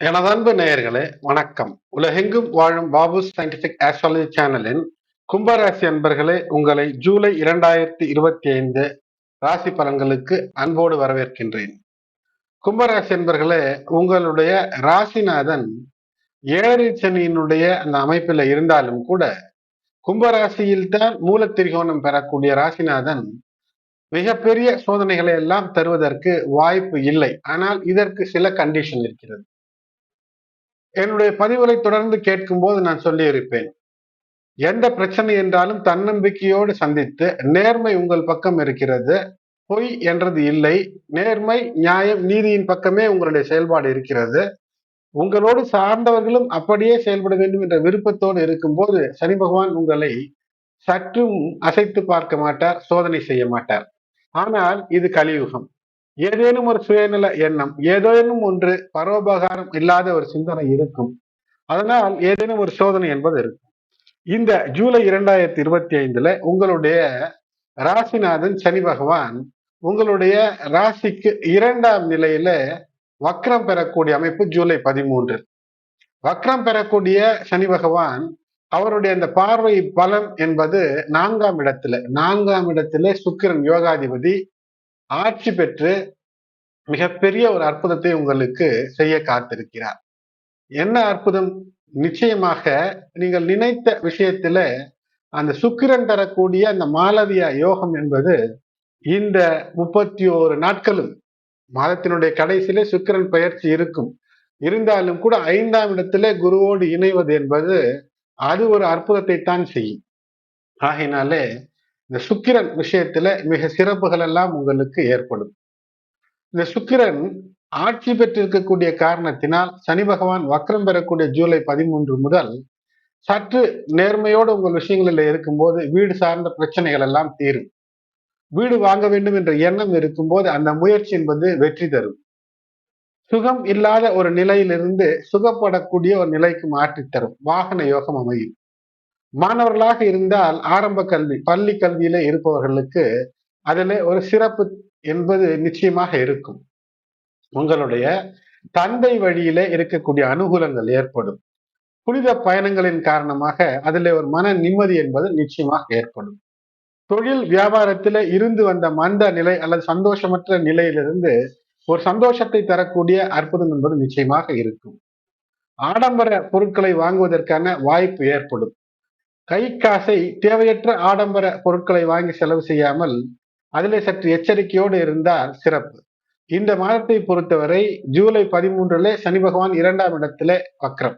எனது அன்பு நேயர்களே வணக்கம். உலகெங்கும் வாழும் பாபு சயின்டிபிக் ஆஸ்ட்ராலஜி சேனலின் கும்பராசி அன்பர்களே உங்களை ஜூலை இரண்டாயிரத்தி இருபத்தி ஐந்து ராசி பலன்களுக்கு அன்போடு வரவேற்கின்றேன். கும்பராசி அன்பர்களே உங்களுடைய ராசிநாதன் ஏழரை சனியினுடைய அந்த அமைப்பில் இருந்தாலும் கூட கும்பராசியில் தான் மூலத்திரிகோணம் பெறக்கூடிய ராசிநாதன் மிகப்பெரிய சோதனைகளை எல்லாம் தருவதற்கு வாய்ப்பு இல்லை. ஆனால் இதற்கு சில கண்டிஷன் இருக்கிறது. என்னுடைய பதிவுகளை தொடர்ந்து கேட்கும் போது நான் சொல்லியிருப்பேன். எந்த பிரச்சனை என்றாலும் தன்னம்பிக்கையோடு சந்தித்து நேர்மை உங்கள் பக்கம் இருக்கிறது பொய் என்றது இல்லை நேர்மை நியாயம் நீதியின் பக்கமே உங்களுடைய செயல்பாடு இருக்கிறது. உங்களோடு சார்ந்தவர்களும் அப்படியே செயல்பட வேண்டும் என்ற விருப்பத்தோடு இருக்கும்போது சனி பகவான் உங்களை சற்றும் அசைத்து பார்க்க மாட்டார் சோதனை செய்ய மாட்டார். ஆனால் இது கலியுகம். ஏதேனும் ஒரு சுயநல எண்ணம் ஏதேனும் ஒன்று பரோபகாரம் இல்லாத ஒரு சிந்தனை இருக்கும். அதனால் ஏதேனும் ஒரு சோதனை என்பது இருக்கும். இந்த ஜூலை இரண்டாயிரத்தி இருபத்தி ஐந்துல உங்களுடைய ராசிநாதன் சனி பகவான் உங்களுடைய ராசிக்கு இரண்டாம் நிலையில வக்ரம் பெறக்கூடிய அமைப்பு ஜூலை பதிமூன்று. வக்ரம் பெறக்கூடிய சனி பகவான் அவருடைய அந்த பார்வை பலம் என்பது நான்காம் இடத்துல நான்காம் இடத்துல சுக்கிரன் யோகாதிபதி ஆட்சி பெற்று மிகப்பெரிய ஒரு அற்புதத்தை உங்களுக்கு செய்ய காத்திருக்கிறார். என்ன அற்புதம்? நிச்சயமாக நீங்கள் நினைத்த விஷயத்துல அந்த சுக்கிரன் தரக்கூடிய அந்த மாலவியா யோகம் என்பது இந்த முப்பத்தி ஓரு நாட்களும் மாதத்தினுடைய கடைசியிலே சுக்கிரன் பயிற்சி இருக்கும். இருந்தாலும் கூட ஐந்தாம் இடத்துல குருவோடு இணைவது என்பது அது ஒரு அற்புதத்தை தான் செய்யும். ஆகையினாலே இந்த சுக்கிரன் விஷயத்துல மிக சிறப்புகள் எல்லாம் உங்களுக்கு ஏற்படும். இந்த சுக்கிரன் ஆட்சி பெற்றிருக்கக்கூடிய காரணத்தினால் சனி பகவான் வக்ரம் பெறக்கூடிய ஜூலை பதிமூன்று முதல் சற்று நேர்மையோடு உங்கள் விஷயங்களில் இருக்கும்போது வீடு சார்ந்த பிரச்சனைகள் எல்லாம் தீரும். வீடு வாங்க வேண்டும் என்ற எண்ணம் இருக்கும்போது அந்த முயற்சி என்பது வெற்றி தரும். சுகம் இல்லாத ஒரு நிலையிலிருந்து சுகப்படக்கூடிய ஒரு நிலைக்கு மாற்றித்தரும். வாகன யோகம் அமையும். மாணவர்களாக இருந்தால் ஆரம்ப கல்வி பள்ளி கல்வியில இருப்பவர்களுக்கு அதில் ஒரு சிறப்பு என்பது நிச்சயமாக இருக்கும். உங்களுடைய தந்தை வழியில இருக்கக்கூடிய அனுகூலங்கள் ஏற்படும். புனித பயணங்களின் காரணமாக அதில் ஒரு மன நிம்மதி என்பது நிச்சயமாக ஏற்படும். தொழில் வியாபாரத்துல இருந்து வந்த மந்த நிலை அல்லது சந்தோஷமற்ற நிலையிலிருந்து ஒரு சந்தோஷத்தை தரக்கூடிய அற்புதம் என்பது நிச்சயமாக இருக்கும். ஆடம்பர பொருட்களை வாங்குவதற்கான வாய்ப்பு ஏற்படும். கை காசை தேவையற்ற ஆடம்பர பொருட்களை வாங்கி செலவு செய்யாமல் அதிலே சற்று எச்சரிக்கையோடு இருந்தால் சிறப்பு. இந்த மாதத்தை பொறுத்தவரை ஜூலை பதிமூன்றுல சனி பகவான் இரண்டாம் இடத்திலே வக்ரம்.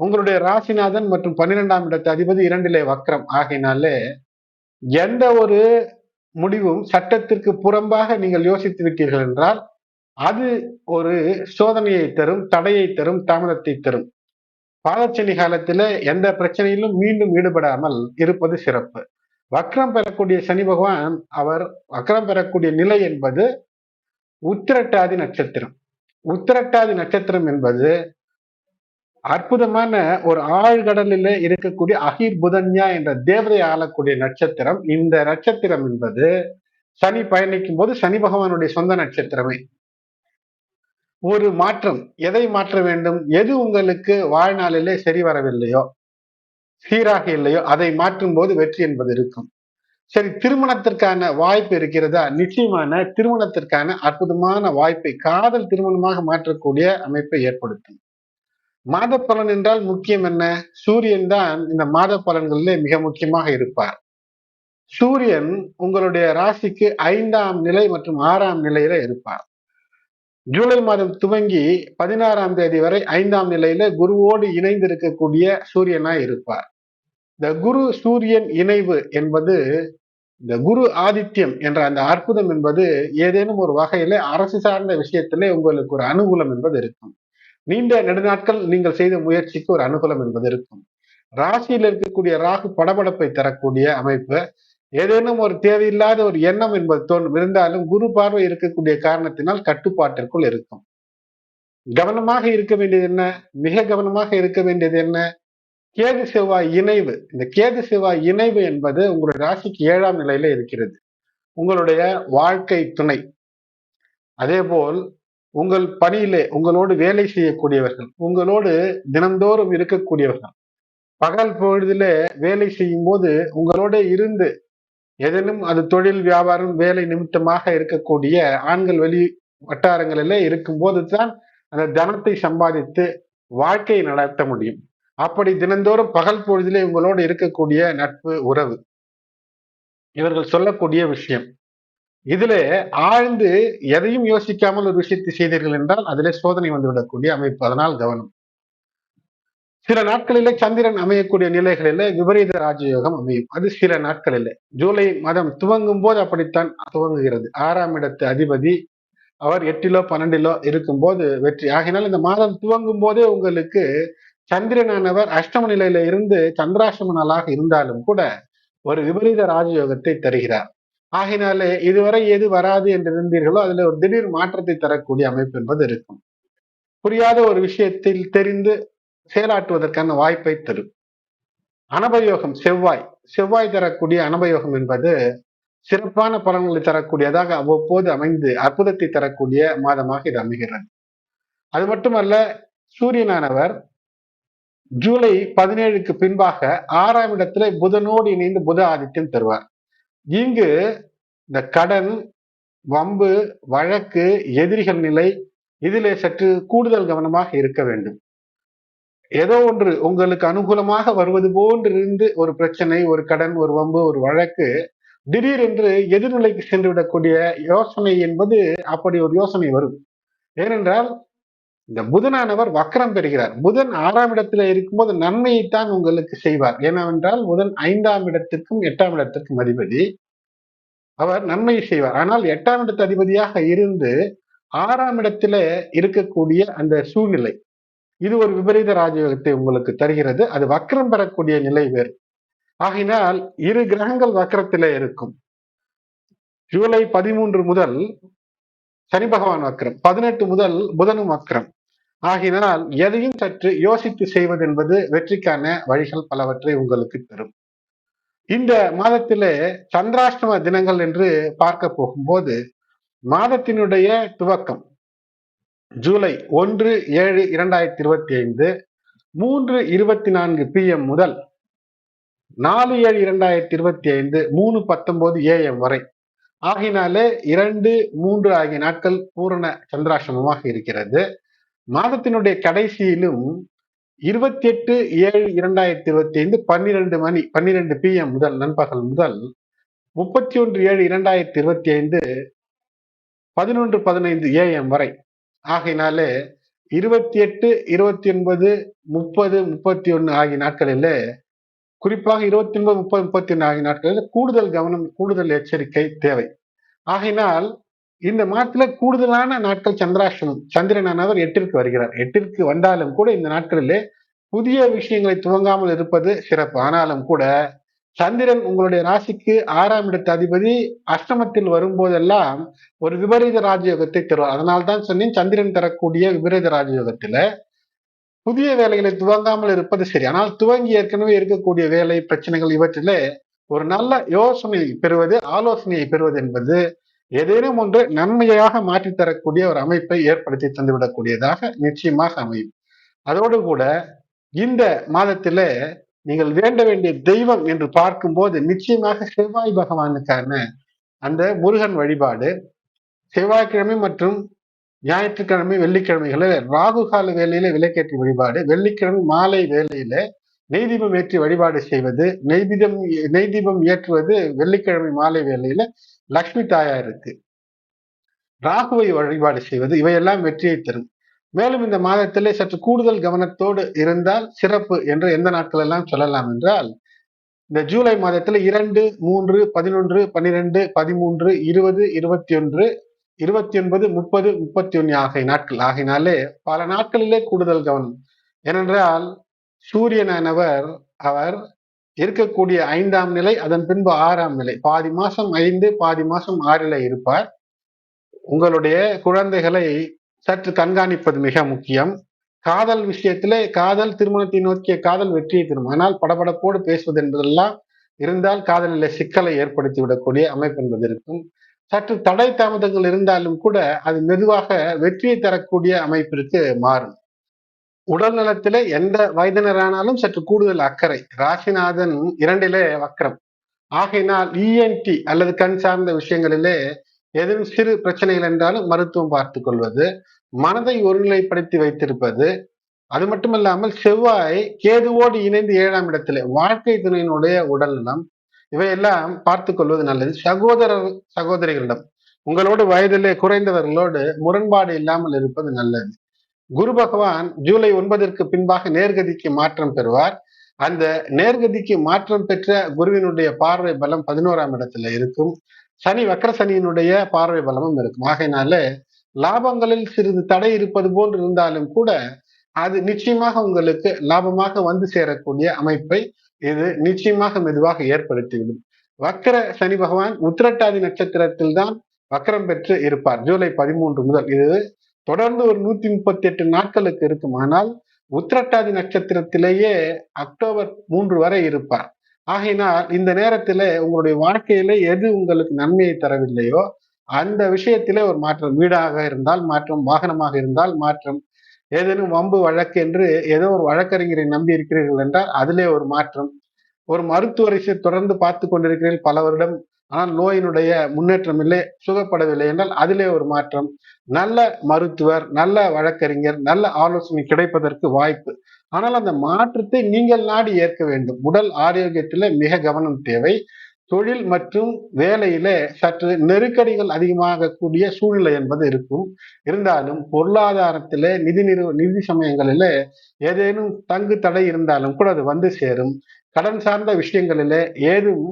உங்களுடைய ராசிநாதன் மற்றும் பன்னிரெண்டாம் இடத்து அதிபதி இரண்டிலே வக்ரம். ஆகினாலே எந்த ஒரு முடிவும் சட்டத்திற்கு புறம்பாக நீங்கள் யோசித்து விட்டீர்கள் என்றால் அது ஒரு சோதனையை தரும் தடையை தரும் தாமதத்தை தரும். பாதச்சனி காலத்துல எந்த பிரச்சனையிலும் மீண்டும் ஈடுபடாமல் இருப்பது சிறப்பு. வக்ரம் பெறக்கூடிய சனி பகவான் அவர் வக்ரம் பெறக்கூடிய நிலை என்பது உத்திரட்டாதி நட்சத்திரம். உத்திரட்டாதி நட்சத்திரம் என்பது அற்புதமான ஒரு ஆழ்கடலில் இருக்கக்கூடிய அகிர் புதன்யா என்ற தேவதை ஆளக்கூடிய நட்சத்திரம். இந்த நட்சத்திரம் என்பது சனி பயணிக்கும் போது சனி பகவானுடைய சொந்த நட்சத்திரமே. ஒரு மாற்றம். எதை மாற்ற வேண்டும்? எது உங்களுக்கு வாழ்நாளிலே சரி வரவில்லையோ சீராக இல்லையோ அதை மாற்றும் போது வெற்றி என்பது இருக்கும். சரி திருமணத்திற்கான வாய்ப்பு இருக்கிறதா? நிச்சயமான திருமணத்திற்கான அற்புதமான வாய்ப்பை காதல் திருமணமாக மாற்றக்கூடிய அமைப்பை ஏற்படுத்தும். மாத பலன் என்றால் முக்கியம் என்ன? சூரியன் தான் இந்த மாத பலன்களிலே மிக முக்கியமாக இருப்பார். சூரியன் உங்களுடைய ராசிக்கு ஐந்தாம் நிலை மற்றும் ஆறாம் நிலையில இருப்பார். ஜூலை மாதம் துவங்கி பதினாறாம் தேதி வரை ஐந்தாம் நிலையில குருவோடு இணைந்து இருக்கக்கூடிய சூரியனா இருப்பார். இந்த குரு சூரியன் இணைவு என்பது இந்த குரு ஆதித்யம் என்ற அந்த அற்புதம் என்பது ஏதேனும் ஒரு வகையில அரசு சார்ந்த விஷயத்திலே உங்களுக்கு ஒரு அனுகூலம் என்பது இருக்கும். நீண்ட நெடுநாட்கள் நீங்கள் செய்த முயற்சிக்கு ஒரு அனுகூலம் என்பது இருக்கும். ராசியில் இருக்கக்கூடிய ராகு படபடப்பை தரக்கூடிய அமைப்பு ஏதேனும் ஒரு தேவையில்லாத ஒரு எண்ணம் என்பது தோன்றும். இருந்தாலும் குரு பார்வை இருக்கக்கூடிய காரணத்தினால் கட்டுப்பாட்டிற்குள் இருக்கும். கவனமாக இருக்க வேண்டியது என்ன? மிக கவனமாக இருக்க வேண்டியது என்ன? கேது செவ்வாய் இணைவு. இந்த கேது செவ்வாய் இணைவு என்பது உங்களுடைய ராசிக்கு ஏழாம் நிலையில இருக்கிறது. உங்களுடைய வாழ்க்கை துணை. அதே போல் உங்கள் பணியிலே உங்களோடு வேலை செய்யக்கூடியவர்கள் உங்களோடு தினந்தோறும் இருக்கக்கூடியவர்கள். பகல் பொழுதிலே வேலை செய்யும் போது உங்களோட இருந்து எதனும் அது தொழில் வியாபாரம் வேலை நிமித்தமாக இருக்கக்கூடிய ஆண்கள் வெளி வட்டாரங்களிலே இருக்கும்போது தான் அந்த தனத்தை சம்பாதித்து வாழ்க்கையை நடத்த முடியும். அப்படி தினந்தோறும் பகல் பொழுதிலே உங்களோடு இருக்கக்கூடிய நட்பு உறவு. இவர்கள் சொல்லக்கூடிய விஷயம். இதுல ஆழ்ந்து எதையும் யோசிக்காமல் ஒரு விஷயத்தை செய்தீர்கள் என்றால் அதிலே சோதனை வந்துவிடக்கூடிய அமைப்பு. அதனால் கவனம். சில நாட்களிலே சந்திரன் அமையக்கூடிய நிலைகளிலே விபரீத ராஜயோகம் அமையும். அது சில நாட்களில். ஜூலை மாதம் துவங்கும் போது அப்படித்தான் துவங்குகிறது. ஆறாம் இடத்து அதிபதி அவர் எட்டிலோ பன்னெண்டிலோ இருக்கும்போது வெற்றி. ஆகினால் இந்த மாதம் துவங்கும் போதே உங்களுக்கு சந்திரனானவர் அஷ்டம நிலையில இருந்து சந்திராஷ்டம நாளாக இருந்தாலும் கூட ஒரு விபரீத ராஜயோகத்தை தருகிறார். ஆகினாலே இதுவரை எது வராது என்று இருந்தீர்களோ அதுல ஒரு திடீர் மாற்றத்தை தரக்கூடிய அமைப்பு என்பது இருக்கும். புரியாத ஒரு விஷயத்தில் தெரிந்து செயலாற்றுவதற்கான வாய்ப்பை தரும். அனபயோகம் செவ்வாய். செவ்வாய் தரக்கூடிய அனபயோகம் என்பது சிறப்பான பலன்களை தரக்கூடியதாக அவ்வப்போது அமைந்து அற்புதத்தை தரக்கூடிய மாதமாக இது அமைகிறது. அது மட்டுமல்ல சூரியனானவர் ஜூலை பதினேழுக்கு பின்பாக ஆறாம் இடத்துல புதனோடு இணைந்து புத ஆதித்யம் தருவார். இங்கு இந்த கடன் வம்பு வழக்கு எதிரிகள் நிலை இதிலே சற்று கூடுதல் கவனமாக இருக்க வேண்டும். ஏதோ ஒன்று உங்களுக்கு அனுகூலமாக வருவது போன்றிருந்து ஒரு பிரச்சனை ஒரு கடன் ஒரு வம்பு ஒரு வழக்கு திடீரென்று எதிர்நிலைக்கு சென்று விடக்கூடிய யோசனை என்பது அப்படி ஒரு யோசனை வரும். ஏனென்றால் இந்த புதனானவர் வக்கரம் பெறுகிறார். புதன் ஆறாம் இடத்துல இருக்கும்போது நன்மையைத்தான் உங்களுக்கு செய்வார். ஏனென்றால் புதன் ஐந்தாம் இடத்துக்கும் எட்டாம் இடத்துக்கும் அதிபதி. அவர் நன்மையை செய்வார். ஆனால் எட்டாம் இடத்து அதிபதியாக இருந்து ஆறாம் இடத்துல இருக்கக்கூடிய அந்த சூழ்நிலை இது ஒரு விபரீத ராஜயோகத்தை உங்களுக்கு தருகிறது. அது வக்கரம் பெறக்கூடிய நிலை வேறு. ஆகினால் இரு கிரகங்கள் வக்கரத்திலே இருக்கும். ஜூலை பதிமூன்று முதல் சனி பகவான் வக்கரம் பதினெட்டு முதல் புதனும் வக்கரம் ஆகினால் எதையும் சற்று யோசித்து செய்வது என்பது வெற்றிக்கான வழிகள் பலவற்றை உங்களுக்கு தரும். இந்த மாதத்திலே சந்திராஷ்டம தினங்கள் என்று பார்க்க போகும்போது மாதத்தினுடைய துவக்கம் ஜூலை ஒன்று ஏழு இரண்டாயிரத்தி இருபத்தி ஐந்து மூன்று இருபத்தி நான்கு பிஎம் முதல் நாலு ஏழு இரண்டாயிரத்தி இருபத்தி ஐந்து மூணு பத்தொன்பது ஏஎம் வரை. ஆகினாலே இரண்டு மூன்று ஆகிய நாட்கள் பூரண சந்திராசிரமமாக இருக்கிறது. மாதத்தினுடைய கடைசியிலும் இருபத்தி எட்டு ஏழு இரண்டாயிரத்தி இருபத்தி ஐந்து பன்னிரெண்டு மணி பன்னிரெண்டு பிஎம் முதல் நண்பகல் முதல் முப்பத்தி ஒன்று ஏழு இரண்டாயிரத்தி இருபத்தி ஐந்து பதினொன்று பதினைந்து ஏஎம் வரை. ஆகையினாலே இருபத்தி எட்டு இருபத்தி ஒன்பது முப்பது முப்பத்தி ஒன்று ஆகிய நாட்களில் குறிப்பாக இருபத்தி ஒன்பது முப்பது முப்பத்தி ஒன்று ஆகிய நாட்களில் கூடுதல் கவனம் கூடுதல் எச்சரிக்கை தேவை. ஆகையினால் இந்த மாதத்துல கூடுதலான நாட்கள் சந்திராஷ்டமம் சந்திரனானவர் எட்டிற்கு வருகிறார். எட்டிற்கு வந்தாலும் கூட இந்த நாட்களிலே புதிய விஷயங்களை துவங்காமல் இருப்பது சிறப்பு. ஆனாலும் கூட சந்திரன் உங்களுடைய ராசிக்கு ஆறாம் இடத்து அதிபதி அஷ்டமத்தில் வரும்போதெல்லாம் ஒரு விபரீத ராஜயோகத்தை தருவார். அதனால்தான் சொன்னேன் சந்திரன் தரக்கூடிய விபரீத ராஜயோகத்துல புதிய வேலைகளை துவங்காமல் இருப்பது சரி. ஆனால் துவங்கி ஏற்கனவே இருக்கக்கூடிய வேலை பிரச்சனைகள் இவற்றிலே ஒரு நல்ல யோசனை பெறுவது ஆலோசனையை பெறுவது என்பது ஏதேனும் ஒன்று நன்மையாக மாற்றி தரக்கூடிய ஒரு அமைப்பை ஏற்படுத்தி தந்துவிடக்கூடியதாக நிச்சயமாக அமையும். அதோடு கூட இந்த மாதத்திலே நீங்கள் வேண்ட வேண்டிய தெய்வம் என்று பார்க்கும்போது நிச்சயமாக செவ்வாய் பகவானுக்கான அந்த முருகன் வழிபாடு செவ்வாய்க்கிழமை மற்றும் ஞாயிற்றுக்கிழமை வெள்ளிக்கிழமைகளில் ராகு கால வேலையில விலைக்கேற்றி வழிபாடு வெள்ளிக்கிழமை மாலை வேலையில நெய்தீபம் ஏற்றி வழிபாடு செய்வது நெய்தீபம் நெய்தீபம் ஏற்றுவது வெள்ளிக்கிழமை மாலை வேலையில லக்ஷ்மி தாயாருக்கு. ராகுவை வழிபாடு செய்வது இவையெல்லாம் வெற்றியை தரும். மேலும் இந்த மாதத்திலே சற்று கூடுதல் கவனத்தோடு இருந்தால் சிறப்பு என்று எந்த நாட்கள் எல்லாம் சொல்லலாம் என்றால் இந்த ஜூலை மாதத்துல இரண்டு மூன்று பதினொன்று பன்னிரெண்டு பதிமூன்று இருபது இருபத்தி ஒன்று இருபத்தி ஒன்பது முப்பது முப்பத்தி ஒன்னு ஆகிய நாட்கள் ஆகினாலே பல நாட்களிலே கூடுதல் கவனம். ஏனென்றால் சூரியனானவர் அவர் இருக்கக்கூடிய ஐந்தாம் நிலை அதன் பின்பு ஆறாம் நிலை. பாதி மாசம் ஐந்து பாதி மாசம் ஆறில இருப்பார். உங்களுடைய குழந்தைகளை சற்று கண்காணிப்பது மிக முக்கியம். காதல் விஷயத்திலே காதல் திருமணத்தை நோக்கிய காதல் வெற்றியை தரும். ஆனால் படபடப்போடு பேசுவது என்பதெல்லாம் இருந்தால் காதலில் சிக்கலை ஏற்படுத்தி விடக்கூடிய அமைப்பு என்பது இருக்கும். சற்று தடை தாமதங்கள் இருந்தாலும் கூட அது மெதுவாக வெற்றியை தரக்கூடிய அமைப்பிற்கு மாறும். உடல் நலத்திலே எந்த வயதினரானாலும் சற்று கூடுதல் அக்கறை. ராசிநாதன் இரண்டிலே வக்கரம் ஆகையினால் இஎன்டி அல்லது கண் சார்ந்த விஷயங்களிலே எதுவும் சிறு பிரச்சனைகள் என்றாலும் மருத்துவம் பார்த்து கொள்வது மனதை ஒருநிலைப்படுத்தி வைத்திருப்பது அது மட்டுமல்லாமல் செவ்வாய் கேதுவோடு இணைந்து ஏழாம் இடத்திலே வாழ்க்கை துணையினுடைய உடல்நலம் இவையெல்லாம் பார்த்து கொள்வது நல்லது. சகோதரர் சகோதரிகளிடம் உங்களோடு வயதிலே குறைந்தவர்களோடு முரண்பாடு இல்லாமல் இருப்பது நல்லது. குரு பகவான் ஜூலை ஒன்பதற்கு பின்பாக நேர்கதிக்கு மாற்றம் பெறுவார். அந்த நேர்கதிக்கு மாற்றம் பெற்ற குருவினுடைய பார்வை பலம் பதினோராம் இடத்துல இருக்கும். சனி வக்கர சனியினுடைய பார்வை பலமும் இருக்கும். ஆகையினால லாபங்களில் சிறிது தடை இருப்பது போன்று இருந்தாலும் கூட அது நிச்சயமாக உங்களுக்கு லாபமாக வந்து சேரக்கூடிய அமைப்பை இது நிச்சயமாக மெதுவாக ஏற்படுத்திவிடும். வக்கர சனி பகவான் உத்திரட்டாதி நட்சத்திரத்தில் தான் வக்கரம் பெற்று இருப்பார். ஜூலை பதிமூன்று முதல். இது தொடர்ந்து ஒரு நூத்தி முப்பத்தி எட்டு நாட்களுக்கு இருக்கும். ஆனால் உத்திரட்டாதி நட்சத்திரத்திலேயே அக்டோபர் மூன்று வரை இருப்பார். ஆகையினால் இந்த நேரத்திலே உங்களுடைய வாழ்க்கையில எது உங்களுக்கு நன்மையை தரவில்லையோ அந்த விஷயத்திலே ஒரு மாற்றம் வீடாக இருந்தால் மாற்றம் வாகனமாக இருந்தால் மாற்றம் ஏதேனும் வம்பு வழக்கு என்று ஏதோ ஒரு வழக்கறிஞரை நம்பி இருக்கிறீர்கள் என்றால் அதிலே ஒரு மாற்றம். ஒரு மருத்துவரிசை தொடர்ந்து பார்த்து கொண்டிருக்கிறீர்கள் பல வருடம் ஆனால் நோயினுடைய முன்னேற்றம் இல்லை சுகப்படவில்லை என்றால் அதிலே ஒரு மாற்றம். நல்ல மருத்துவர் நல்ல வழக்கறிஞர் நல்ல ஆலோசனை கிடைப்பதற்கு வாய்ப்பு. ஆனால் அந்த மாற்றத்தை நீங்கள் நாடி ஏற்க வேண்டும். உடல் ஆரோக்கியத்தில் மிக கவனம் தேவை. தொழில் மற்றும் வேலையில சற்று நெருக்கடிகள் அதிகமாக கூடிய சூழ்நிலை என்பது இருக்கும். இருந்தாலும் பொருளாதாரத்தில நிதி நிறு நிதி சமயங்களில ஏதேனும் தங்கு தடை இருந்தாலும் கூட அது வந்து சேரும். கடன் சார்ந்த விஷயங்களில ஏதும்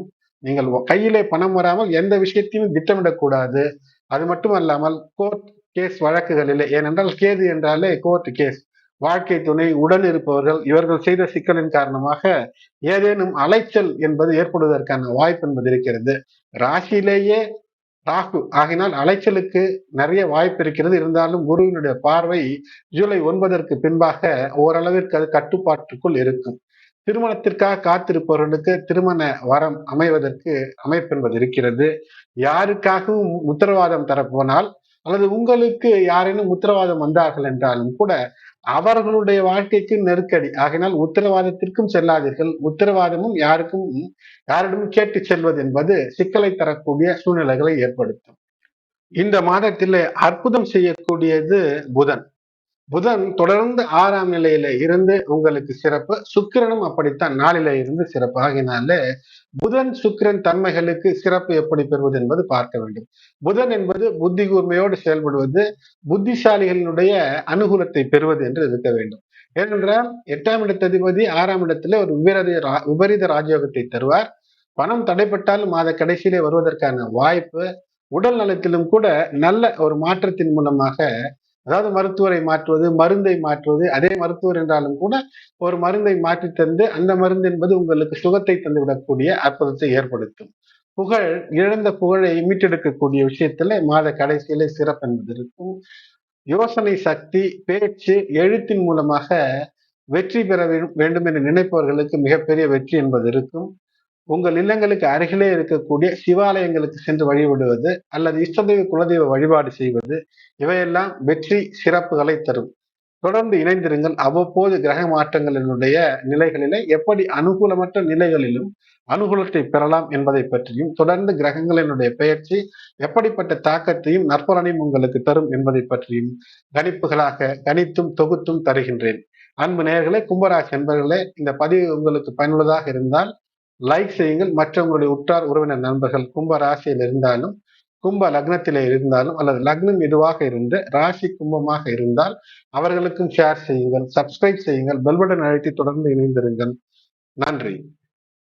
நீங்கள் கையிலே பணம் வராமல் எந்த விஷயத்தையும் திட்டமிடக்கூடாது. அது மட்டுமல்லாமல் கோர்ட் கேஸ் வழக்குகளில் ஏனென்றால் கேது என்றாலே கோர்ட் கேஸ் வாழ்க்கை துணை உடன் இருப்பவர்கள் இவர்கள் செய்த சிக்கலின் காரணமாக ஏதேனும் அலைச்சல் என்பது ஏற்படுவதற்கான வாய்ப்பு என்பது இருக்கிறது. ராசியிலேயே ராகு. ஆகினால் அலைச்சலுக்கு நிறைய வாய்ப்பு இருக்கிறது. இருந்தாலும் குருவினுடைய பார்வை ஜூலை ஒன்பதற்கு பின்பாக ஓரளவிற்கு அது கட்டுப்பாட்டுக்குள் இருக்கும். திருமணத்திற்காக காத்திருப்பவர்களுக்கு திருமண வரம் அமைவதற்கு அமைப்பு என்பது இருக்கிறது. யாருக்காகவும் உத்தரவாதம் தரப்போனால் அல்லது உங்களுக்கு யாரேனும் உத்தரவாதம் வந்தார்கள் என்றாலும் கூட அவர்களுடைய வாழ்க்கைக்கு நெருக்கடி. ஆகினால் உத்தரவாதத்திற்கும் செல்லாதீர்கள். உத்தரவாதமும் யாருக்கும் யாரிடமும் கேட்டு செல்வது என்பது சிக்கலை தரக்கூடிய சூழ்நிலைகளை ஏற்படுத்தும். இந்த மாதத்தில் அற்புதம் செய்யக்கூடியது புதன். புதன் தொடர்ந்து ஆறாம் நிலையில இருந்து உங்களுக்கு சிறப்பு. சுக்கிரனும் அப்படித்தான் நாளில இருந்து சிறப்பு. ஆகினால புதன் சுக்கிரன் தன்மைகளுக்கு சிறப்பு எப்படி பெறுவது என்பது பார்க்க வேண்டும். புதன் என்பது புத்தி கூர்மையோடு செயல்படுவது புத்திசாலிகளினுடைய அனுகூலத்தை பெறுவது என்று இருக்க வேண்டும். ஏனென்றால் எட்டாம் இடத்ததிபதி ஆறாம் இடத்துல ஒரு விபரீத விபரீத ராஜயோகத்தை தருவார். பணம் தடைப்பட்டாலும் மாத கடைசியிலே வருவதற்கான வாய்ப்பு உடல் நலத்திலும் கூட நல்ல ஒரு மாற்றத்தின் மூலமாக அதாவது மருத்துவரை மாற்றுவது மருந்தை மாற்றுவது அதே மருத்துவர் என்றாலும் கூட ஒரு மருந்தை மாற்றி தந்து அந்த மருந்து என்பது உங்களுக்கு சுகத்தை தந்துவிடக்கூடிய அற்புதத்தை ஏற்படுத்தும். புகழ் இழந்த புகழை மீட்டெடுக்கக்கூடிய விஷயத்துல மாத கடைசியில சிறப்பு என்பது இருக்கும். யோசனை சக்தி பேச்சு எழுத்தின் மூலமாக வெற்றி பெற வேண்டும் என்று நினைப்பவர்களுக்கு மிகப்பெரிய வெற்றி என்பது இருக்கும். உங்கள் இல்லங்களுக்கு அருகிலே இருக்கக்கூடிய சிவாலயங்களுக்கு சென்று வழிபடுவது அல்லது இஷ்டதெய்வ குலதெய்வ வழிபாடு செய்வது இவையெல்லாம் வெற்றி சிறப்புகளை தரும். தொடர்ந்து இணைந்திருங்கள். அவ்வப்போது கிரக மாற்றங்களினுடைய நிலைகளிலே எப்படி அனுகூலமற்ற நிலைகளிலும் அனுகூலத்தை பெறலாம் என்பதை பற்றியும் தொடர்ந்து கிரகங்களினுடைய பெயர்ச்சி எப்படிப்பட்ட தாக்கத்தையும் நற்பலனையும் உங்களுக்கு தரும் என்பதை பற்றியும் கணிப்புகளாக கணித்தும் தொகுத்தும் தருகின்றேன். அன்பு நேர்களே கும்பராசி என்பர்களே இந்த பதிவு உங்களுக்கு பயனுள்ளதாக இருந்தால் லைக் செய்யுங்கள். மற்றவங்களுடைய உற்றார் உறவினர் நண்பர்கள் கும்ப ராசியில் இருந்தாலும் கும்ப லக்னத்திலே இருந்தாலும் அல்லது லக்னம் எதுவாக இருந்து ராசி கும்பமாக இருந்தால் அவர்களுக்கும் ஷேர் செய்யுங்கள். சப்ஸ்கிரைப் செய்யுங்கள். பெல்பட்டன் அழைத்து தொடர்ந்து இணைந்திருங்கள். நன்றி.